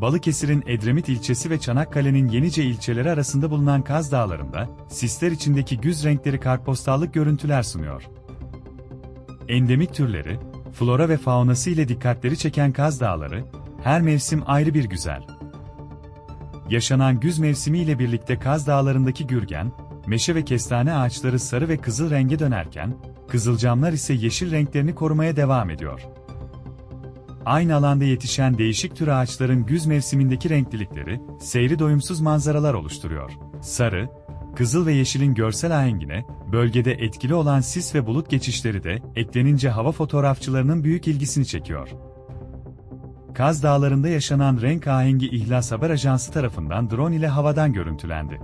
Balıkesir'in Edremit ilçesi ve Çanakkale'nin Yenice ilçeleri arasında bulunan Kaz Dağları'nda, sisler içindeki güz renkleri kartpostallık görüntüler sunuyor. Endemik türleri, flora ve faunası ile dikkatleri çeken Kaz Dağları, her mevsim ayrı bir güzel. Yaşanan güz mevsimi ile birlikte Kaz Dağları'ndaki gürgen, meşe ve kestane ağaçları sarı ve kızıl renge dönerken, kızılcamlar ise yeşil renklerini korumaya devam ediyor. Aynı alanda yetişen değişik tür ağaçların güz mevsimindeki renklilikleri, seyri doyumsuz manzaralar oluşturuyor. Sarı, kızıl ve yeşilin görsel ahengine, bölgede etkili olan sis ve bulut geçişleri de eklenince hava fotoğrafçılarının büyük ilgisini çekiyor. Kaz Dağları'nda yaşanan renk ahengi İhlas Haber Ajansı tarafından drone ile havadan görüntülendi.